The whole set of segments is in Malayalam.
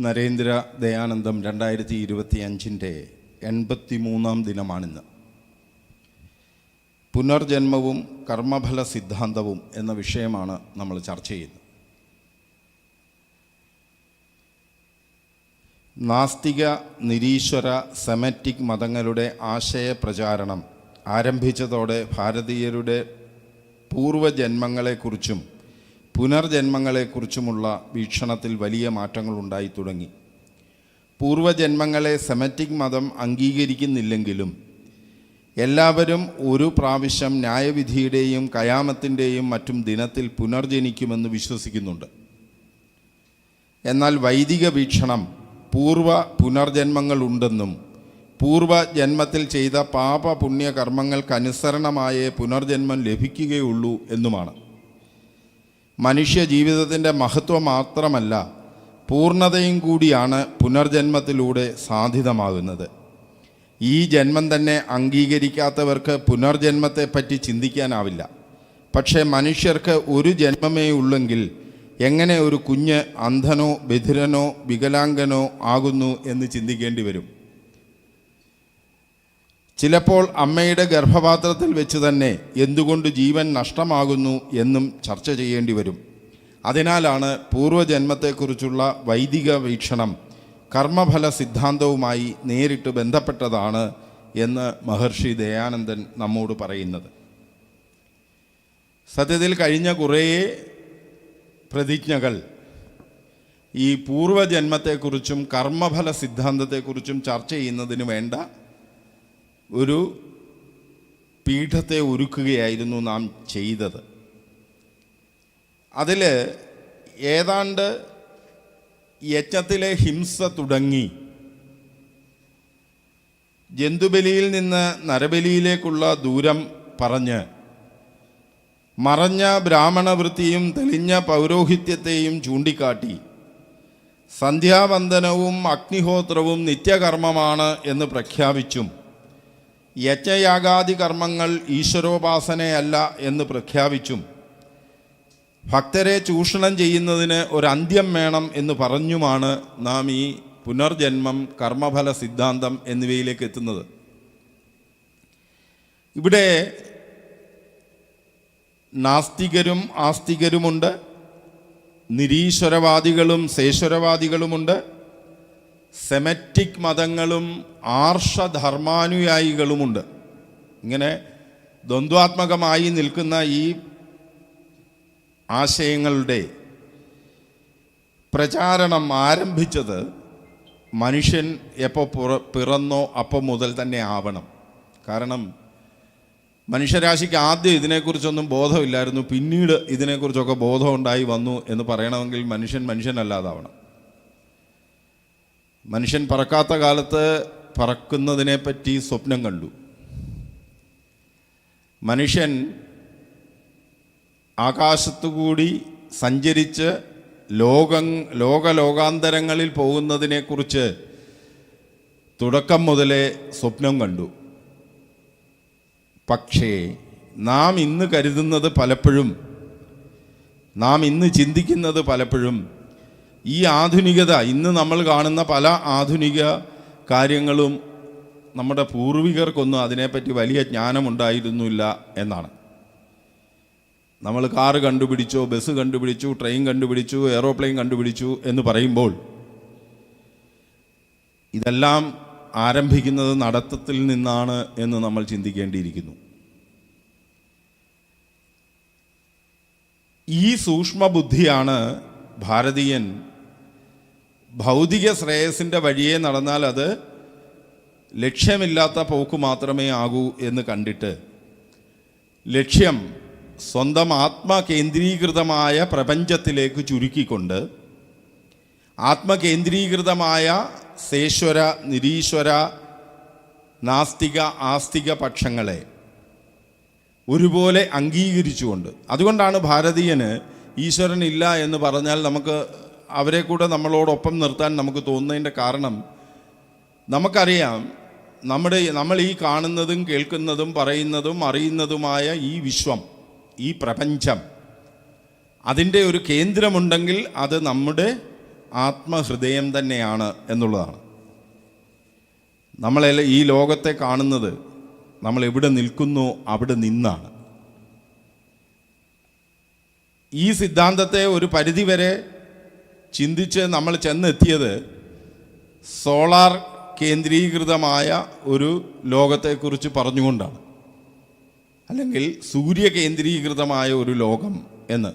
നരേന്ദ്ര ദയാനന്ദം രണ്ടായിരത്തി ഇരുപത്തി അഞ്ചിന്റെ എൺപത്തി മൂന്നാം ദിനമാണിന്ന്. പുനർജന്മവും കർമ്മഫല സിദ്ധാന്തവും എന്ന വിഷയമാണ് നമ്മൾ ചർച്ച ചെയ്യുന്നത്. നാസ്തിക നിരീശ്വര സെമറ്റിക് മതങ്ങളുടെ ആശയ പ്രചാരണം ആരംഭിച്ചതോടെ ഭാരതീയരുടെ പൂർവജന്മങ്ങളെക്കുറിച്ചും പുനർജന്മങ്ങളെക്കുറിച്ചുമുള്ള വീക്ഷണത്തിൽ വലിയ മാറ്റങ്ങൾ ഉണ്ടായി തുടങ്ങി. പൂർവജന്മങ്ങളെ സെമറ്റിക് മതം അംഗീകരിക്കുന്നില്ലെങ്കിലും എല്ലാവരും ഒരു പ്രാവശ്യം ന്യായവിധിയുടെയും കയാമത്തിന്റെയും മറ്റും ദിനത്തിൽ പുനർജനിക്കുമെന്ന് വിശ്വസിക്കുന്നുണ്ട്. എന്നാൽ വൈദിക വീക്ഷണം പൂർവ പുനർജന്മങ്ങളുണ്ടെന്നും പൂർവ ജന്മത്തിൽ ചെയ്ത പാപ പുണ്യ കർമ്മങ്ങൾക്കനുസരണമായേ പുനർജന്മം ലഭിക്കുകയുള്ളൂ എന്നുമാണ്. മനുഷ്യ ജീവിതത്തിന്റെ മഹത്വം മാത്രമല്ല പൂർണതയും കൂടിയാണ് പുനർജന്മത്തിലൂടെ സാധിതമാകുന്നത്. ഈ ജന്മം തന്നെ അംഗീകരിക്കാത്തവർക്ക് പുനർജന്മത്തെപ്പറ്റി ചിന്തിക്കാനാവില്ല. പക്ഷേ മനുഷ്യർക്ക് ഒരു ജന്മമേ ഉള്ളെങ്കിൽ എങ്ങനെ ഒരു കുഞ്ഞ് അന്ധനോ ബധിരനോ വികലാംഗനോ ആകുന്നു എന്ന് ചിന്തിക്കേണ്ടി വരും. ചിലപ്പോൾ അമ്മയുടെ ഗർഭപാത്രത്തിൽ വെച്ച് തന്നെ എന്തുകൊണ്ട് ജീവൻ നഷ്ടമാകുന്നു എന്നും ചർച്ച ചെയ്യേണ്ടി വരും. അതിനാലാണ് പൂർവജന്മത്തെക്കുറിച്ചുള്ള വൈദിക വീക്ഷണം കർമ്മഫല സിദ്ധാന്തവുമായി നേരിട്ട് ബന്ധപ്പെട്ടതാണ് എന്ന് മഹർഷി ദയാനന്ദൻ നമ്മോട് പറയുന്നത്. സത്യത്തിൽ കഴിഞ്ഞ കുറേ പ്രതിജ്ഞകൾ ഈ പൂർവജന്മത്തെക്കുറിച്ചും കർമ്മഫല സിദ്ധാന്തത്തെക്കുറിച്ചും ചർച്ച ചെയ്യുന്നതിന് വേണ്ട ഒരു പീഠത്തെ ഒരുക്കുകയായിരുന്നു നാം ചെയ്തത്. അതിൽ ഏതാണ്ട് യജ്ഞത്തിലെ ഹിംസ തുടങ്ങി. ജന്തുബലിയിൽ നിന്ന് നരബലിയിലേക്കുള്ള ദൂരം പറഞ്ഞ് മറഞ്ഞ ബ്രാഹ്മണവൃത്തിയും തെളിഞ്ഞ പൗരോഹിത്യത്തെയും ചൂണ്ടിക്കാട്ടി. സന്ധ്യാവന്ദനവും അഗ്നിഹോത്രവും നിത്യകർമ്മമാണ് എന്ന് പ്രഖ്യാപിച്ചും യജ്ഞയാഗാദി കർമ്മങ്ങൾ ഈശ്വരോപാസനയല്ല എന്ന് പ്രഖ്യാപിച്ചും ഭക്തരെ ചൂഷണം ചെയ്യുന്നതിന് ഒരു അന്ത്യം വേണം എന്ന് പറഞ്ഞുമാണ് നാം ഈ പുനർജന്മം കർമ്മഫല സിദ്ധാന്തം എന്നിവയിലേക്ക് എത്തുന്നത്. ഇവിടെ നാസ്തികരും ആസ്തികരുമുണ്ട് നിരീശ്വരവാദികളും സേശ്വരവാദികളുമുണ്ട് സെമറ്റിക് മതങ്ങളും ആർഷധർമാനുയായികളുമുണ്ട്. ഇങ്ങനെ ദ്വന്ദ്വാത്മകമായി നിൽക്കുന്ന ഈ ആശയങ്ങളുടെ പ്രചാരണം ആരംഭിച്ചത് മനുഷ്യൻ എപ്പോൾ പുറ പിറന്നോ അപ്പം മുതൽ തന്നെ ആവണം. കാരണം മനുഷ്യരാശിക്ക് ആദ്യം ഇതിനെക്കുറിച്ചൊന്നും ബോധമില്ലായിരുന്നു പിന്നീട് ഇതിനെക്കുറിച്ചൊക്കെ ബോധമുണ്ടായി വന്നു എന്ന് പറയണമെങ്കിൽ മനുഷ്യൻ മനുഷ്യനല്ലാതാവണം. മനുഷ്യൻ പറക്കാത്ത കാലത്ത് പറക്കുന്നതിനെപ്പറ്റി സ്വപ്നം കണ്ടു. മനുഷ്യൻ ആകാശത്തുകൂടി സഞ്ചരിച്ച് ലോക ലോകലോകാന്തരങ്ങളിൽ പോകുന്നതിനെക്കുറിച്ച് തുടക്കം മുതലേ സ്വപ്നം കണ്ടു. പക്ഷേ നാം ഇന്ന് കരുതുന്നത് പലപ്പോഴും നാം ഇന്ന് ചിന്തിക്കുന്നത് പലപ്പോഴും ഈ ആധുനികത ഇന്ന് നമ്മൾ കാണുന്ന പല ആധുനിക കാര്യങ്ങളും നമ്മുടെ പൂർവികർക്കൊന്നും അതിനെപ്പറ്റി വലിയ ജ്ഞാനമുണ്ടായിരുന്നില്ല എന്നാണ്. നമ്മൾ കാറ് കണ്ടുപിടിച്ചോ ബസ് കണ്ടുപിടിച്ചു ട്രെയിൻ കണ്ടുപിടിച്ചു എയറോപ്ലെയിൻ കണ്ടുപിടിച്ചു എന്ന് പറയുമ്പോൾ ഇതെല്ലാം ആരംഭിക്കുന്നത് നടത്തത്തിൽ നിന്നാണ് എന്ന് നമ്മൾ ചിന്തിക്കേണ്ടിയിരിക്കുന്നു. ഈ സൂക്ഷ്മബുദ്ധിയാണ് ഭാരതീയൻ ഭൗതിക ശ്രേയസിന്റെ വഴിയെ നടന്നാൽ അത് ലക്ഷ്യമില്ലാത്ത പോക്ക് മാത്രമേ ആകൂ എന്ന് കണ്ടിട്ട് ലക്ഷ്യം സ്വന്തം ആത്മകേന്ദ്രീകൃതമായ പ്രപഞ്ചത്തിലേക്ക് ചുരുക്കിക്കൊണ്ട് ആത്മകേന്ദ്രീകൃതമായ സേശ്വര നിരീശ്വര നാസ്തിക ആസ്തിക പക്ഷങ്ങളെ ഒരുപോലെ അംഗീകരിച്ചുകൊണ്ട് അതുകൊണ്ടാണ് ഭാരതീയന് ഈശ്വരൻ ഇല്ല എന്ന് പറഞ്ഞാൽ നമുക്ക് അവരെ കൂടെ നമ്മളോടൊപ്പം നിർത്താൻ നമുക്ക് തോന്നുന്നതിന്റെ കാരണം നമുക്കറിയാം നമ്മുടെ നമ്മൾ ഈ കാണുന്നതും കേൾക്കുന്നതും പറയുന്നതും അറിയുന്നതുമായ ഈ വിശ്വം ഈ പ്രപഞ്ചം അതിന്റെ ഒരു കേന്ദ്രമുണ്ടെങ്കിൽ അത് നമ്മുടെ ആത്മഹൃദയം തന്നെയാണ് എന്നുള്ളതാണ്. നമ്മളെ ഈ ലോകത്തെ കാണുന്നത് നമ്മൾ എവിടെ നിൽക്കുന്നു അവിടെ നിന്നാണ്. ഈ സിദ്ധാന്തത്തെ ഒരു പരിധിവരെ ചിന്തിച്ച് നമ്മൾ ചെന്നെത്തിയത് സോളാർ കേന്ദ്രീകൃതമായ ഒരു ലോകത്തെക്കുറിച്ച് പറഞ്ഞുകൊണ്ടാണ്. അല്ലെങ്കിൽ സൂര്യ കേന്ദ്രീകൃതമായ ഒരു ലോകം എന്ന്.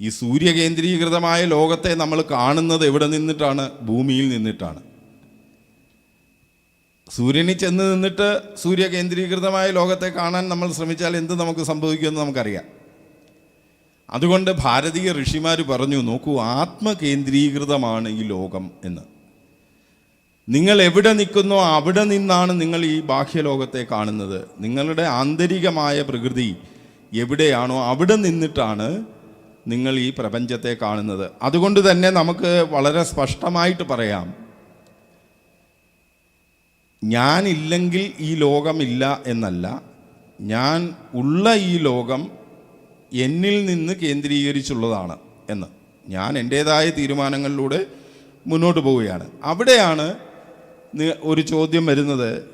ഈ സൂര്യ കേന്ദ്രീകൃതമായ ലോകത്തെ നമ്മൾ കാണുന്നത് എവിടെ നിന്നിട്ടാണ്? ഭൂമിയിൽ നിന്നിട്ടാണ്. സൂര്യനിൽ ചെന്ന് നിന്നിട്ട് സൂര്യ കേന്ദ്രീകൃതമായ ലോകത്തെ കാണാൻ നമ്മൾ ശ്രമിച്ചാൽ എന്ത് നമുക്ക് സംഭവിക്കുമെന്ന് നമുക്കറിയാം. അതുകൊണ്ട് ഭാരതീയ ഋഷിമാർ പറഞ്ഞു നോക്കൂ ആത്മകേന്ദ്രീകൃതമാണ് ഈ ലോകം എന്ന്. നിങ്ങൾ എവിടെ നിൽക്കുന്നോ അവിടെ നിന്നാണ് നിങ്ങൾ ഈ ബാഹ്യലോകത്തെ കാണുന്നത്. നിങ്ങളുടെ ആന്തരികമായ പ്രകൃതി എവിടെയാണോ അവിടെ നിന്നിട്ടാണ് നിങ്ങൾ ഈ പ്രപഞ്ചത്തെ കാണുന്നത്. അതുകൊണ്ട് തന്നെ നമുക്ക് വളരെ സ്പഷ്ടമായിട്ട് പറയാം ഞാനില്ലെങ്കിൽ ഈ ലോകമില്ല എന്നല്ല. ഞാൻ ഉള്ള ഈ ലോകം എന്നിൽ നിന്ന് കേന്ദ്രീകരിച്ചുള്ളതാണ് എന്ന്. ഞാൻ എന്റേതായ തീരുമാനങ്ങളിലൂടെ മുന്നോട്ട് പോവുകയാണ്. അവിടെയാണ് ഒരു ചോദ്യം വരുന്നത്.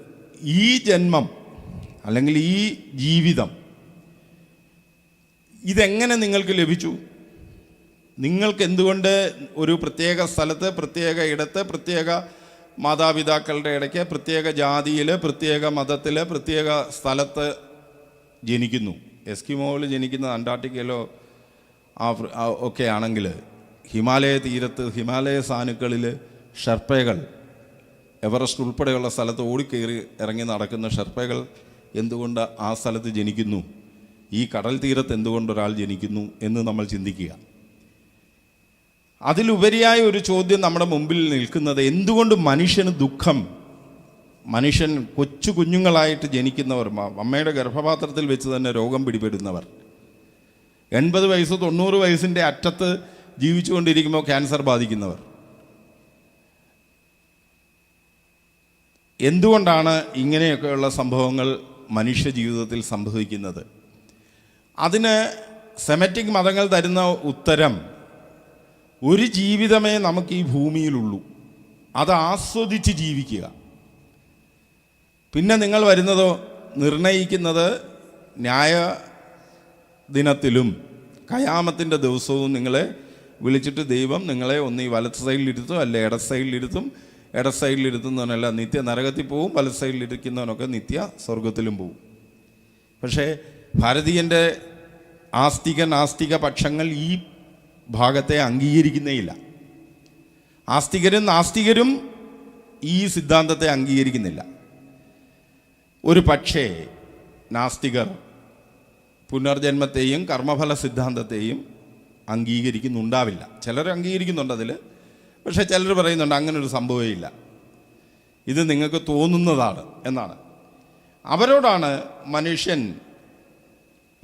ഈ ജന്മം അല്ലെങ്കിൽ ഈ ജീവിതം ഇതെങ്ങനെ നിങ്ങൾക്ക് ലഭിച്ചു? നിങ്ങൾക്ക് എന്തുകൊണ്ട് ഒരു പ്രത്യേക സ്ഥലത്ത് പ്രത്യേക ഇടത്ത് പ്രത്യേക മാതാപിതാക്കളുടെ ഇടയ്ക്ക് പ്രത്യേക ജാതിയിൽ പ്രത്യേക മതത്തിൽ പ്രത്യേക സ്ഥലത്ത് ജനിക്കുന്നു? എസ്കിമോയിൽ ജനിക്കുന്നത് അന്റാർട്ടിക്കയിലോ ആഫ്രി ഒക്കെ ആണെങ്കിൽ ഹിമാലയ തീരത്ത് ഹിമാലയ സാനുക്കളിൽ ഷർപ്പകൾ എവറസ്റ്റ് ഉൾപ്പെടെയുള്ള സ്ഥലത്ത് ഓടിക്കയറി ഇറങ്ങി നടക്കുന്ന ഷർപ്പകൾ എന്തുകൊണ്ട് ആ സ്ഥലത്ത് ജനിക്കുന്നു? ഈ കടൽ തീരത്ത് എന്തുകൊണ്ട് ഒരാൾ ജനിക്കുന്നു എന്ന് നമ്മൾ ചിന്തിക്കുക. അതിലുപരിയായ ഒരു ചോദ്യം നമ്മുടെ മുമ്പിൽ നിൽക്കുന്നത് എന്തുകൊണ്ട് മനുഷ്യന് ദുഃഖം? മനുഷ്യൻ കൊച്ചു കുഞ്ഞുങ്ങളായിട്ട് ജനിക്കുന്നവർ അമ്മയുടെ ഗർഭപാത്രത്തിൽ വെച്ച് തന്നെ രോഗം പിടിപെടുന്നവർ. എൺപത് വയസ്സ് തൊണ്ണൂറ് വയസ്സിന്റെ അറ്റത്ത് ജീവിച്ചുകൊണ്ടിരിക്കുമ്പോൾ ക്യാൻസർ ബാധിക്കുന്നവർ. എന്തുകൊണ്ടാണ് ഇങ്ങനെയൊക്കെയുള്ള സംഭവങ്ങൾ മനുഷ്യ ജീവിതത്തിൽ സംഭവിക്കുന്നത്? അതിന് സെമറ്റിക് മതങ്ങൾ തരുന്ന ഉത്തരം ഒരു ജീവിതമേ നമുക്ക് ഈ ഭൂമിയിലുള്ളൂ. അത് ആസ്വദിച്ച് ജീവിക്കുക. പിന്നെ നിങ്ങൾ വരുന്നതോ നിർണയിക്കുന്നത് ന്യായ ദിനത്തിലും കയാമത്തിന്റെ ദിവസവും നിങ്ങളെ വിളിച്ചിട്ട് ദൈവം നിങ്ങളെ ഒന്ന് ഈ വലത്ത് സൈഡിലിരുത്തും അല്ലെ ഇട സൈഡിലിരുത്തും. ഇട സൈഡിലിരുത്തുന്നവനല്ല നിത്യ നരകത്തിൽ പോവും വലത്ത് സൈഡിലിരിക്കുന്നവനൊക്കെ നിത്യ സ്വർഗത്തിലും പോവും. പക്ഷേ ഭാരതീയന്റെ ആസ്തിക നാസ്തിക പക്ഷങ്ങൾ ഈ ഭാഗത്തെ അംഗീകരിക്കുന്നേയില്ല. ആസ്തികരും നാസ്തികരും ഈ സിദ്ധാന്തത്തെ അംഗീകരിക്കുന്നില്ല. ഒരു പക്ഷേ നാസ്തികർ പുനർജന്മത്തെയും കർമ്മഫല സിദ്ധാന്തത്തെയും അംഗീകരിക്കുന്നുണ്ടാവില്ല. ചിലർ അംഗീകരിക്കുന്നുണ്ട് അതിൽ പക്ഷേ ചിലർ പറയുന്നുണ്ട് അങ്ങനെ ഒരു സംഭവമേ ഇല്ല. ഇത് നിങ്ങൾക്ക് തോന്നുന്നതാണ് എന്നാണ്. അവരോടാണ് മനുഷ്യൻ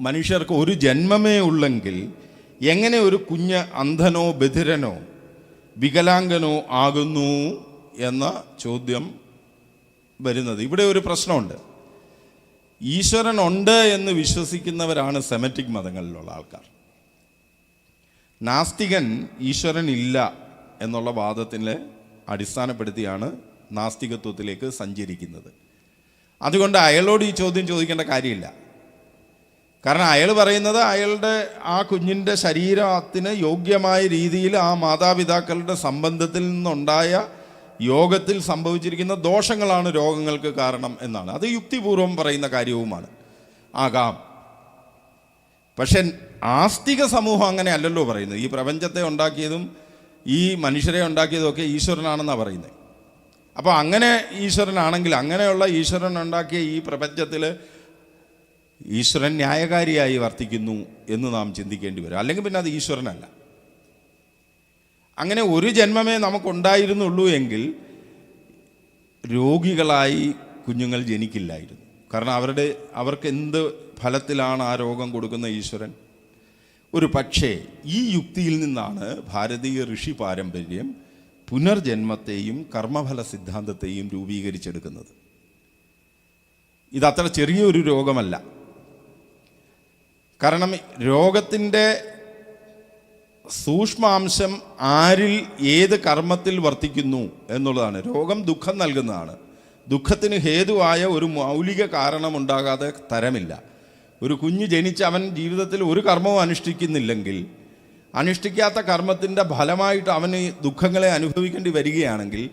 മനുഷ്യർക്ക് ഒരു ജന്മമേ ഉള്ളെങ്കിൽ എങ്ങനെ ഒരു കുഞ്ഞ് അന്ധനോ ബധിരനോ വികലാംഗനോ ആകുന്നു എന്ന ചോദ്യം വരുന്നത്. ഇവിടെ ഒരു പ്രശ്നമുണ്ട്. ഈശ്വരൻ ഉണ്ട് എന്ന് വിശ്വസിക്കുന്നവരാണ് സെമറ്റിക് മതങ്ങളിലുള്ള ആൾക്കാർ. നാസ്തികൻ ഈശ്വരൻ ഇല്ല എന്നുള്ള വാദത്തിനെ അടിസ്ഥാനപ്പെടുത്തിയാണ് നാസ്തികത്വത്തിലേക്ക് സഞ്ചരിക്കുന്നത്. അതുകൊണ്ട് അയാളോട് ഈ ചോദ്യം ചോദിക്കേണ്ട കാര്യമില്ല. കാരണം അയാൾ പറയുന്നത് അയാളുടെ ആ കുഞ്ഞിന്റെ ശരീരത്തിന് യോഗ്യമായ രീതിയിൽ ആ മാതാപിതാക്കളുടെ സംബന്ധത്തിൽ നിന്നുണ്ടായ യോഗത്തിൽ സംഭവിച്ചിരിക്കുന്ന ദോഷങ്ങളാണ് രോഗങ്ങൾക്ക് കാരണം എന്നാണ്. അത് യുക്തിപൂർവം പറയുന്ന കാര്യവുമാണ്. ആകാം. പക്ഷെ ആസ്തിക സമൂഹം അങ്ങനെ അല്ലല്ലോ പറയുന്നത്. ഈ പ്രപഞ്ചത്തെ ഉണ്ടാക്കിയതും ഈ മനുഷ്യരെ ഉണ്ടാക്കിയതും ഒക്കെ ഈശ്വരനാണെന്നാണ് പറയുന്നത്. അപ്പോൾ അങ്ങനെ ഈശ്വരനാണെങ്കിൽ അങ്ങനെയുള്ള ഈശ്വരൻ ഉണ്ടാക്കിയ ഈ പ്രപഞ്ചത്തിൽ ഈശ്വരൻ ന്യായകാരിയായി വർത്തിക്കുന്നു എന്ന് നാം ചിന്തിക്കേണ്ടി വരും. അല്ലെങ്കിൽ പിന്നെ അത് ഈശ്വരനല്ല. അങ്ങനെ ഒരു ജന്മമേ നമുക്കുണ്ടായിരുന്നുള്ളൂ എങ്കിൽ രോഗികളായി കുഞ്ഞുങ്ങൾ ജനിക്കില്ലായിരുന്നു. കാരണം അവരുടെ അവർക്ക് എന്ത് ഫലത്തിലാണ് ആ രോഗം കൊടുക്കുന്ന ഈശ്വരൻ? ഒരു പക്ഷേ ഈ യുക്തിയിൽ നിന്നാണ് ഭാരതീയ ഋഷി പാരമ്പര്യം പുനർജന്മത്തെയും കർമ്മഫല സിദ്ധാന്തത്തെയും രൂപീകരിച്ചെടുക്കുന്നത്. ഇതത്ര ചെറിയൊരു രോഗമല്ല. കാരണം രോഗത്തിന്റെ സൂക്ഷ്മാംശം ആരിൽ ഏത് കർമ്മത്തിൽ വർത്തിക്കുന്നു എന്നുള്ളതാണ്. രോഗം ദുഃഖം നൽകുന്നതാണ്. ദുഃഖത്തിന് ഹേതുവായ ഒരു മൗലിക കാരണമുണ്ടാകാതെ തരമില്ല. ഒരു കുഞ്ഞ് ജനിച്ച് അവൻ ജീവിതത്തിൽ ഒരു കർമ്മവും അനുഷ്ഠിക്കുന്നില്ലെങ്കിൽ അനുഷ്ഠിക്കാത്ത കർമ്മത്തിന്റെ ഫലമായിട്ട് അവന് ദുഃഖങ്ങളെ അനുഭവിക്കേണ്ടി വരികയാണെങ്കിൽ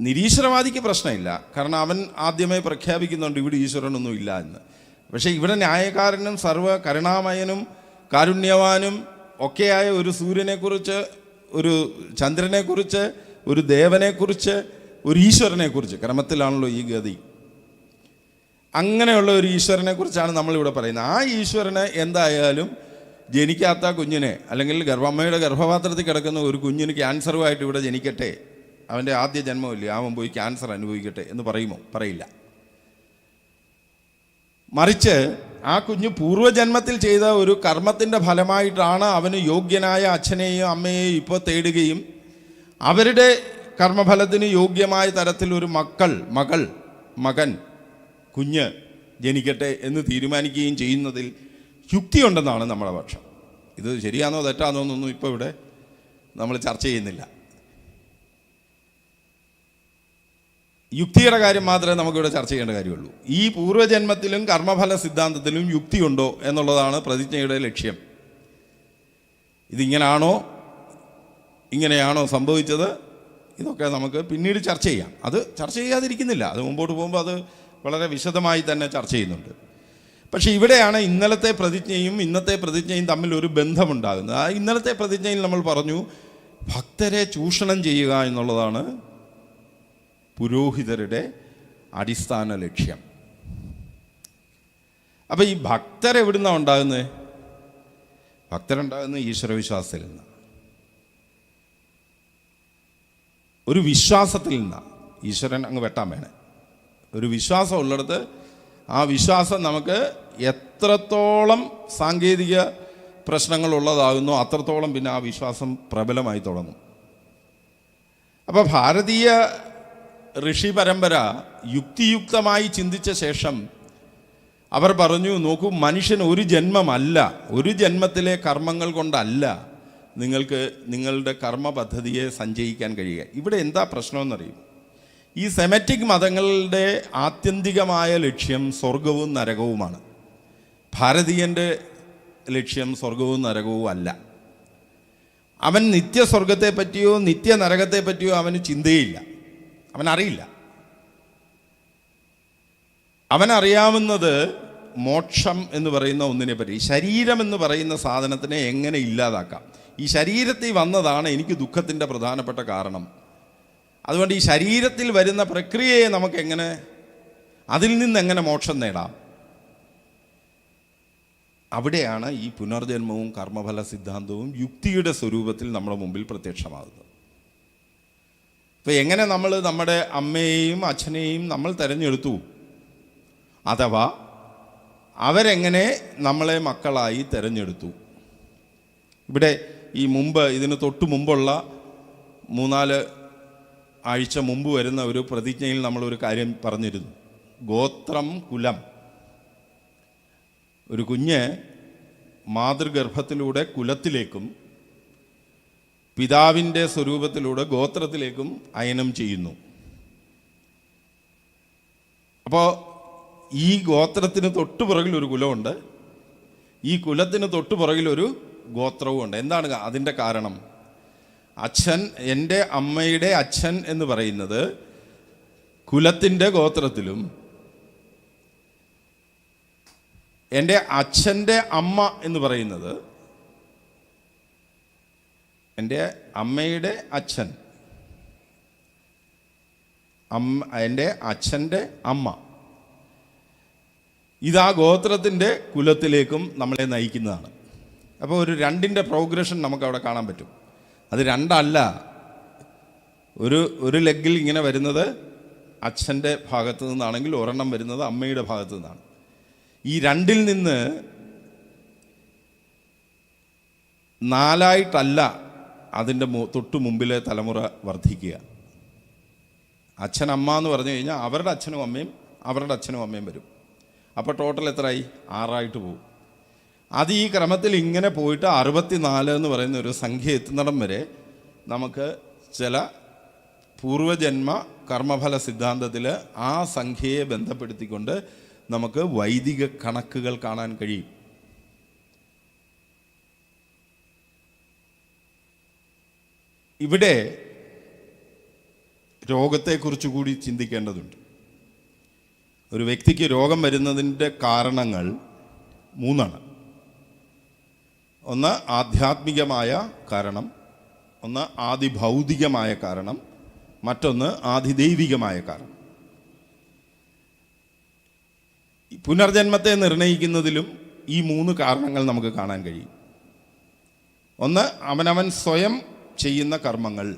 നിരീശ്വരവാദിക്ക് പ്രശ്നമില്ല. കാരണം അവൻ ആദ്യമേ പ്രഖ്യാപിക്കുന്നുണ്ട് ഇവിടെ ഈശ്വരനൊന്നും ഇല്ല എന്ന്. പക്ഷേ ഇവിടെ ന്യായക്കാരനും സർവ കരുണാമയനും കാരുണ്യവാനും ഒക്കെയായ ഒരു സൂര്യനെക്കുറിച്ച് ഒരു ചന്ദ്രനെക്കുറിച്ച് ഒരു ദേവനെക്കുറിച്ച് ഒരു ഈശ്വരനെക്കുറിച്ച്. ക്രമത്തിലാണല്ലോ ഈ ഗതി. അങ്ങനെയുള്ള ഒരു ഈശ്വരനെ കുറിച്ചാണ് നമ്മളിവിടെ പറയുന്നത്. ആ ഈശ്വരനെ എന്തായാലും ജനിക്കാത്ത കുഞ്ഞിനെ അല്ലെങ്കിൽ ഗർഭമ്മയുടെ ഗർഭപാത്രത്തിൽ കിടക്കുന്ന ഒരു കുഞ്ഞിന് ക്യാൻസറുമായിട്ട് ഇവിടെ ജനിക്കട്ടെ. അവന്റെ ആദ്യ ജന്മമില്ലേ അവൻ പോയി ക്യാൻസർ അനുഭവിക്കട്ടെ എന്ന് പറയുമോ? പറയില്ല. മറിച്ച് ആ കുഞ്ഞ് പൂർവജന്മത്തിൽ ചെയ്ത ഒരു കർമ്മത്തിന്റെ ഫലമായിട്ടാണ് അവന് യോഗ്യനായ അച്ഛനെയും അമ്മയെയും ഇപ്പോൾ തേടുകയും അവരുടെ കർമ്മഫലത്തിന് യോഗ്യമായ തരത്തിൽ ഒരു മക്കൾ മകൾ മകൻ കുഞ്ഞ് ജനിക്കട്ടെ എന്ന് തീരുമാനിക്കുകയും ചെയ്യുന്നതിൽ യുക്തിയുണ്ടെന്നാണ് നമ്മുടെ പക്ഷം. ഇത് ശരിയാണോ തെറ്റാണോ എന്നൊന്നും ഇപ്പോൾ ഇവിടെ നമ്മൾ ചർച്ച ചെയ്യുന്നില്ല. യുക്തിയുടെ കാര്യം മാത്രമേ നമുക്കിവിടെ ചർച്ച ചെയ്യേണ്ട കാര്യമുള്ളൂ. ഈ പൂർവജന്മത്തിലും കർമ്മഫല സിദ്ധാന്തത്തിലും യുക്തിയുണ്ടോ എന്നുള്ളതാണ് പ്രതിജ്ഞയുടെ ലക്ഷ്യം. ഇതിങ്ങനാണോ? ഇങ്ങനെയാണോ സംഭവിച്ചത്? ഇതൊക്കെ നമുക്ക് പിന്നീട് ചർച്ച ചെയ്യാം. അത് ചർച്ച ചെയ്യാതിരിക്കുന്നില്ല. അത് മുമ്പോട്ട് പോകുമ്പോൾ അത് വളരെ വിശദമായി തന്നെ ചർച്ച ചെയ്യുന്നുണ്ട്. പക്ഷേ ഇവിടെയാണ് ഇന്നലത്തെ പ്രതിജ്ഞയും ഇന്നത്തെ പ്രതിജ്ഞയും തമ്മിൽ ഒരു ബന്ധമുണ്ടാകുന്നത്. ആ ഇന്നലത്തെ പ്രതിജ്ഞയിൽ നമ്മൾ പറഞ്ഞു ഭക്തരെ ചൂഷണം ചെയ്യുക എന്നുള്ളതാണ് പുരോഹിതരുടെ അടിസ്ഥാന ലക്ഷ്യം. അപ്പം ഈ ഭക്തരെവിടുന്നാണ് ഉണ്ടാകുന്നത് ഭക്തരുണ്ടാകുന്നത് ഈശ്വരവിശ്വാസത്തിൽ നിന്ന്. ഒരു വിശ്വാസത്തിൽ നിന്നാണ് ഈശ്വരൻ അങ്ങ് വെട്ടാൻ വേണേ. ഒരു വിശ്വാസം ഉള്ളിടത്ത് ആ വിശ്വാസം നമുക്ക് എത്രത്തോളം സാങ്കേതിക പ്രശ്നങ്ങൾ ഉള്ളതാകുന്നു അത്രത്തോളം പിന്നെ ആ വിശ്വാസം പ്രബലമായി തുടങ്ങും. അപ്പോൾ ഭാരതീയ ഋഷി പരമ്പര യുക്തിയുക്തമായി ചിന്തിച്ച ശേഷം അവർ പറഞ്ഞു നോക്കൂ മനുഷ്യൻ ഒരു ജന്മമല്ല ഒരു ജന്മത്തിലെ കർമ്മങ്ങൾ കൊണ്ടല്ല നിങ്ങൾക്ക് നിങ്ങളുടെ കർമ്മ പദ്ധതിയെ സഞ്ചയിക്കാൻ കഴിയുക. ഇവിടെ എന്താ പ്രശ്നമെന്നറിയും? ഈ സെമറ്റിക് മതങ്ങളുടെ ആത്യന്തികമായ ലക്ഷ്യം സ്വർഗവും നരകവുമാണ്. ഭാരതീയന്റെ ലക്ഷ്യം സ്വർഗവും നരകവും അല്ല. അവൻ നിത്യസ്വർഗത്തെ പറ്റിയോ നിത്യ പറ്റിയോ അവന് ചിന്തയില്ല. അവനറിയില്ല. അവനറിയാവുന്നത് മോക്ഷം എന്ന് പറയുന്ന ഒന്നിനെ പറ്റി ശരീരം എന്ന് പറയുന്ന സാധനത്തിനെ എങ്ങനെ ഇല്ലാതാക്കാം? ഈ ശരീരത്തിൽ വന്നതാണ് എനിക്ക് ദുഃഖത്തിന്റെ പ്രധാനപ്പെട്ട കാരണം. അതുകൊണ്ട് ഈ ശരീരത്തിൽ വരുന്ന പ്രക്രിയയെ നമുക്ക് എങ്ങനെ അതിൽ നിന്ന് എങ്ങനെ മോക്ഷം നേടാം? അവിടെയാണ് ഈ പുനർജന്മവും കർമ്മഫല സിദ്ധാന്തവും യുക്തിയുടെ സ്വരൂപത്തിൽ നമ്മുടെ മുമ്പിൽ പ്രത്യക്ഷമാകുന്നത്. ഇപ്പം എങ്ങനെ നമ്മൾ നമ്മുടെ അമ്മയെയും അച്ഛനെയും നമ്മൾ തിരഞ്ഞെടുത്തു? അഥവാ അവരെങ്ങനെ നമ്മളെ മക്കളായി തിരഞ്ഞെടുത്തു? ഇവിടെ ഈ മുമ്പ് ഇതിന് തൊട്ട് മുമ്പുള്ള മൂന്നാൽ ആഴ്ച മുമ്പ് വരുന്ന ഒരു പ്രതിജ്ഞയിൽ നമ്മളൊരു കാര്യം പറഞ്ഞിരുന്നു. ഗോത്രം കുലം. ഒരു കുഞ്ഞ് മാതൃഗർഭത്തിലൂടെ കുലത്തിലേക്കും പിതാവിന്റെ സ്വരൂപത്തിലൂടെ ഗോത്രത്തിലേക്കും അയനം ചെയ്യുന്നു. അപ്പോൾ ഈ ഗോത്രത്തിന് തൊട്ടു പുറകിൽ ഒരു കുലമുണ്ട്. ഈ കുലത്തിന് തൊട്ടു പുറകിൽ ഒരു ഗോത്രവും ഉണ്ട്. എന്താണ് അതിന്റെ കാരണം? അച്ഛൻ എന്റെ അമ്മയുടെ അച്ഛൻ എന്ന് പറയുന്നത് കുലത്തിന്റെ ഗോത്രത്തിലും എന്റെ അച്ഛന്റെ അമ്മ എന്ന് പറയുന്നത് എന്റെ അമ്മയുടെ അച്ഛൻ. അമ്മ എന്റെ അച്ഛന്റെ അമ്മ. ഇതാ ഗോത്രത്തിന്റെ കുലത്തിലേക്കും നമ്മളെ നയിക്കുന്നതാണ്. അപ്പോൾ ഒരു രണ്ടിന്റെ പ്രോഗ്രഷൻ നമുക്ക് അവിടെ കാണാൻ പറ്റും. അത് രണ്ടല്ല. ഒരു ഒരു ലെഗിൽ ഇങ്ങനെ വരുന്നത് അച്ഛന്റെ ഭാഗത്തു നിന്നാണെങ്കിൽ ഒരെണ്ണം വരുന്നത് അമ്മയുടെ ഭാഗത്തു നിന്നാണ്. ഈ രണ്ടിൽ നിന്ന് നാലായിട്ടല്ല അതിന്റെ തൊട്ടു മുമ്പിലെ തലമുറ വർദ്ധിക്കുക. അച്ഛൻ അമ്മ എന്ന് പറഞ്ഞു കഴിഞ്ഞാൽ അവരുടെ അച്ഛനും അമ്മയും അവരുടെ അച്ഛനും അമ്മയും വരും. അപ്പോൾ ടോട്ടൽ എത്രയായി? ആറായിട്ട് പോകും അത് ഈ ക്രമത്തിൽ ഇങ്ങനെ പോയിട്ട് അറുപത്തിനാല് എന്ന് പറയുന്ന ഒരു സംഖ്യ എത്തുന്നിടം വരെ നമുക്ക് ചില പൂർവജന്മ കർമ്മഫല സിദ്ധാന്തത്തിൽ ആ സംഖ്യയെ ബന്ധപ്പെടുത്തിക്കൊണ്ട് നമുക്ക് വൈദിക കണക്കുകൾ കാണാൻ കഴിയും. ഇവിടെ രോഗത്തെക്കുറിച്ച് കൂടി ചിന്തിക്കേണ്ടതുണ്ട്. ഒരു വ്യക്തിക്ക് രോഗം വരുന്നതിന്റെ കാരണങ്ങൾ മൂന്നാണ്. ഒന്ന് ആധ്യാത്മികമായ കാരണം ഒന്ന് ആദിഭൗതികമായ കാരണം മറ്റൊന്ന് ആദിദൈവികമായ കാരണം. പുനർജന്മത്തെ നിർണയിക്കുന്നതിലും ഈ മൂന്ന് കാരണങ്ങൾ നമുക്ക് കാണാൻ കഴിയും. ഒന്ന് അവനവൻ സ്വയം ചെയ്യുന്ന കർമ്മങ്ങൾ.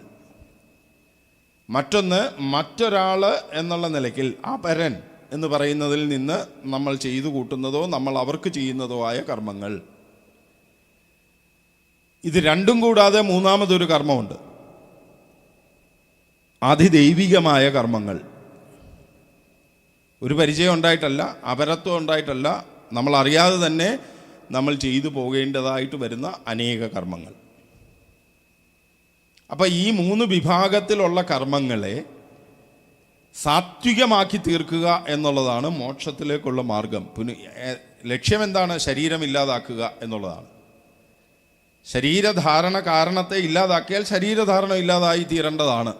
മറ്റൊന്ന് മറ്റൊരാൾ എന്നുള്ള നിലയ്ക്കിൽ അപരൻ എന്ന് പറയുന്നതിൽ നിന്ന് നമ്മൾ ചെയ്തു കൂട്ടുന്നതോ നമ്മൾ അവർക്ക് ചെയ്യുന്നതോ ആയ കർമ്മങ്ങൾ. ഇത് രണ്ടും കൂടാതെ മൂന്നാമതൊരു കർമ്മമുണ്ട്. അതിദൈവികമായ കർമ്മങ്ങൾ. ഒരു പരിചയം ഉണ്ടായിട്ടല്ല അപരത്വം ഉണ്ടായിട്ടല്ല. നമ്മൾ അറിയാതെ തന്നെ നമ്മൾ ചെയ്തു പോകേണ്ടതായിട്ട് വരുന്ന അനേക കർമ്മങ്ങൾ. അപ്പം ഈ മൂന്ന് വിഭാഗത്തിലുള്ള കർമ്മങ്ങളെ സാത്വികമാക്കി തീർക്കുക എന്നുള്ളതാണ് മോക്ഷത്തിലേക്കുള്ള മാർഗം. പുന ലക്ഷ്യം എന്താണ് ശരീരം ഇല്ലാതാക്കുക എന്നുള്ളതാണ്. ശരീരധാരണ കാരണത്തെ ഇല്ലാതാക്കിയാൽ ശരീരധാരണ ഇല്ലാതായി തീരേണ്ടതാണ്.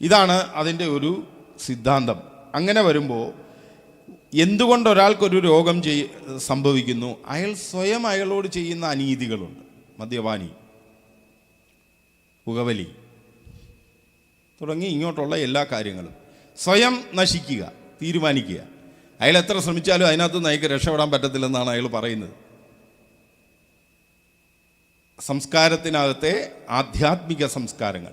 ഇതാണ് അതിന്റെ ഒരു സിദ്ധാന്തം. അങ്ങനെ വരുമ്പോൾ എന്തുകൊണ്ട് ഒരാൾക്കൊരു രോഗം ചെയ് സംഭവിക്കുന്നു? അയാൾ സ്വയം അയാളോട് ചെയ്യുന്ന അനീതികളുണ്ട്. മദ്യപാനി. പുകവലി. തുടങ്ങി ഇങ്ങോട്ടുള്ള എല്ലാ കാര്യങ്ങളും. സ്വയം നശിക്കുക തീരുമാനിക്കുക. അയാൾ എത്ര ശ്രമിച്ചാലും അതിനകത്ത് അയാൾക്ക് രക്ഷപ്പെടാൻ പറ്റത്തില്ലെന്നാണ് അയാൾ പറയുന്നത്. സംസ്കാരത്തിനകത്തെ ആധ്യാത്മിക സംസ്കാരങ്ങൾ.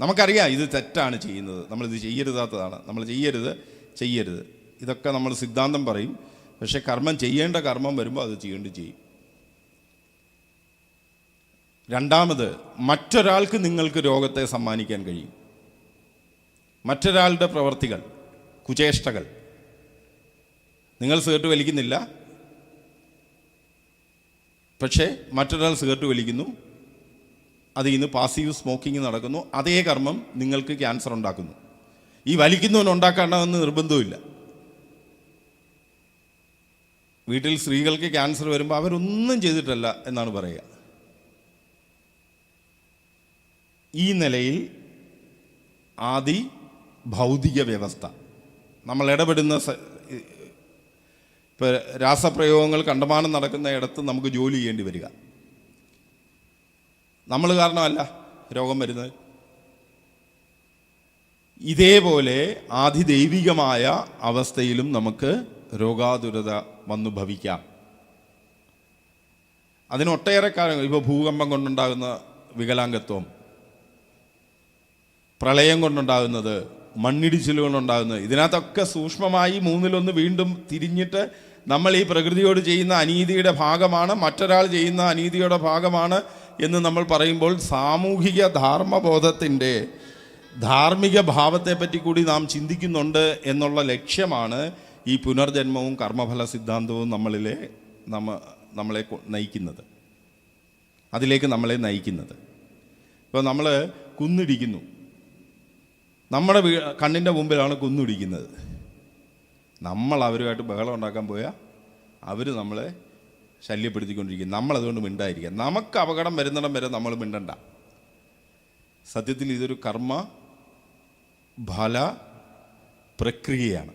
നമുക്കറിയാം ഇത് തെറ്റാണ് ചെയ്യുന്നത്. നമ്മളിത് ചെയ്യരുതാത്തതാണ്. നമ്മൾ ചെയ്യരുത് ചെയ്യരുത്. ഇതൊക്കെ നമ്മൾ സിദ്ധാന്തം പറയും. പക്ഷേ കർമ്മം ചെയ്യേണ്ട കർമ്മം വരുമ്പോൾ അത് ചെയ്യേണ്ടി ചെയ്യും. രണ്ടാമത് മറ്റൊരാൾക്ക് നിങ്ങൾക്ക് രോഗത്തെ സമ്മാനിക്കാൻ കഴിയും. മറ്റൊരാളുടെ പ്രവർത്തികൾ കുചേഷ്ടകൾ. നിങ്ങൾ സിഗരറ്റ് വലിക്കുന്നില്ല. പക്ഷേ മറ്റൊരാൾ സിഗരറ്റ് വലിക്കുന്നു. അതിൽ നിന്ന് പാസീവ് സ്മോക്കിംഗ് നടക്കുന്നു. അതേ കർമ്മം നിങ്ങൾക്ക് ക്യാൻസർ ഉണ്ടാക്കുന്നു. ഈ വലിക്കുന്നവൻ ഉണ്ടാക്കേണ്ടതെന്ന് നിർബന്ധമില്ല വീട്ടിൽ സ്ത്രീകൾക്ക് ക്യാൻസർ വരുമ്പോൾ അവരൊന്നും ചെയ്തിട്ടല്ല എന്നാണ് പറയുക. ഈ നിലയിൽ ആദി ഭൗതിക വ്യവസ്ഥ. നമ്മൾ ഇടപെടുന്ന ഇപ്പോൾ രാസപ്രയോഗങ്ങൾ കണ്ടമാനം നടക്കുന്ന ഇടത്ത് നമുക്ക് ജോലി ചെയ്യേണ്ടി വരിക. നമ്മൾ കാരണമല്ല രോഗം വരുന്നത്. ഇതേപോലെ ആധിദൈവികമായ അവസ്ഥയിലും നമുക്ക് രോഗാതുരത വന്നു ഭവിക്കാം. അതിനൊട്ടേറെ കാരണങ്ങൾ ഇപ്പോൾ ഭൂകമ്പം കൊണ്ടുണ്ടാകുന്ന വികലാംഗത്വം പ്രളയം കൊണ്ടുണ്ടാകുന്നത് മണ്ണിടിച്ചിൽ കൊണ്ടുണ്ടാകുന്നത് ഇതിനകത്തൊക്കെ സൂക്ഷ്മമായി മൂന്നിലൊന്ന് വീണ്ടും തിരിഞ്ഞിട്ട് നമ്മൾ ഈ പ്രകൃതിയോട് ചെയ്യുന്ന അനീതിയുടെ ഭാഗമാണ് മറ്റൊരാൾ ചെയ്യുന്ന അനീതിയുടെ ഭാഗമാണ് എന്ന് നമ്മൾ പറയുമ്പോൾ സാമൂഹിക ധാർമ്മബോധത്തിന്റെ ധാർമ്മിക ഭാവത്തെപ്പറ്റി കൂടി നാം ചിന്തിക്കുന്നുണ്ട് എന്നുള്ള ലക്ഷ്യമാണ് ഈ പുനർജന്മവും കർമ്മഫല സിദ്ധാന്തവും നമ്മളിലെ നമ്മ നമ്മളെ നയിക്കുന്നത്. അതിലേക്ക് നമ്മളെ നയിക്കുന്നത്. ഇപ്പോൾ നമ്മൾ കുന്നിടിക്കുന്നു. നമ്മുടെ കണ്ണിന്റെ മുമ്പിലാണ് കുന്നിടിക്കുന്നത് നമ്മൾ അവരുമായിട്ട് ബഹളം ഉണ്ടാക്കാൻ പോയാൽ അവർ നമ്മളെ ശല്യപ്പെടുത്തിക്കൊണ്ടിരിക്കും. നമ്മളതുകൊണ്ട് മിണ്ടായിരിക്കുക നമുക്ക് അപകടം വരുന്നിടം വരെ നമ്മൾ മിണ്ടണ്ട. സത്യത്തിൽ ഇതൊരു കർമ്മ ഫല പ്രക്രിയയാണ്.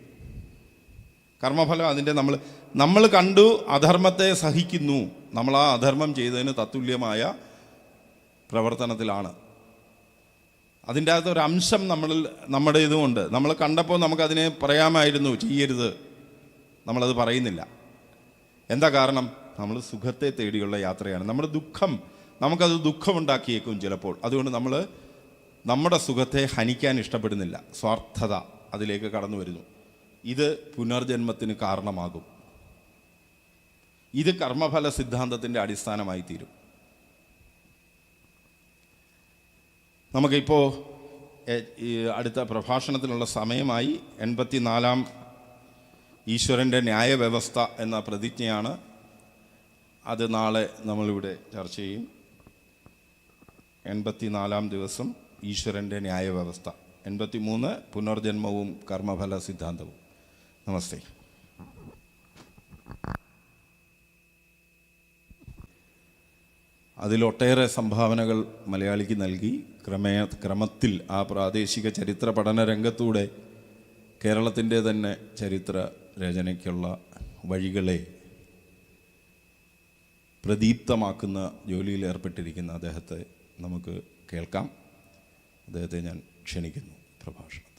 കർമ്മഫലം അതിന്റെ നമ്മൾ നമ്മൾ കണ്ടു അധർമ്മത്തെ സഹിക്കുന്നു. നമ്മൾ ആ അധർമ്മം ചെയ്തതിന് തത്തുല്യമായ പ്രവർത്തനത്തിലാണ്. അതിന്റെ അകത്ത് ഒരു അംശം നമ്മളിൽ നമ്മുടെ ഇതുമുണ്ട് നമ്മൾ കണ്ടപ്പോൾ നമുക്കതിനെ പറയാമായിരുന്നു ചെയ്യരുത്. നമ്മളത് പറയുന്നില്ല. എന്താ കാരണം? നമ്മൾ സുഖത്തെ തേടിയുള്ള യാത്രയാണ്. നമ്മുടെ ദുഃഖം നമുക്കത് ദുഃഖമുണ്ടാക്കിയേക്കും ചിലപ്പോൾ. അതുകൊണ്ട് നമ്മൾ നമ്മുടെ സുഖത്തെ ഹനിക്കാൻ ഇഷ്ടപ്പെടുന്നില്ല. സ്വാർത്ഥത അതിലേക്ക് കടന്നു വരുന്നു. ഇത് പുനർജന്മത്തിന് കാരണമാകും. ഇത് കർമ്മഫല സിദ്ധാന്തത്തിന്റെ അടിസ്ഥാനമായി തീരും നമുക്കിപ്പോൾ ഈ അടുത്ത പ്രഭാഷണത്തിനുള്ള സമയമായി എൺപത്തിനാലാം ഈശ്വരന്റെ ന്യായവ്യവസ്ഥ എന്ന പ്രതിജ്ഞയാണ് അത് നാളെ നമ്മളിവിടെ ചർച്ച ചെയ്യും. എൺപത്തിനാലാം ദിവസം ഈശ്വരന്റെ ന്യായവ്യവസ്ഥ. എൺപത്തി മൂന്ന് പുനർജന്മവും കർമ്മഫല സിദ്ധാന്തവും. നമസ്തേ. അതിലൊട്ടേറെ സംഭാവനകൾ മലയാളിക്ക് നൽകി. ക്രമേ ക്രമത്തിൽ ആ പ്രാദേശിക ചരിത്ര പഠന രംഗത്തൂടെ കേരളത്തിന്റെ തന്നെ ചരിത്ര രചനയ്ക്കുള്ള വഴികളെ പ്രദീപ്തമാക്കുന്ന ജോലിയിൽ ഏർപ്പെട്ടിരിക്കുന്ന അദ്ദേഹത്തെ നമുക്ക് കേൾക്കാം. അദ്ദേഹത്തെ ഞാൻ ക്ഷണിക്കുന്നു പ്രഭാഷണം.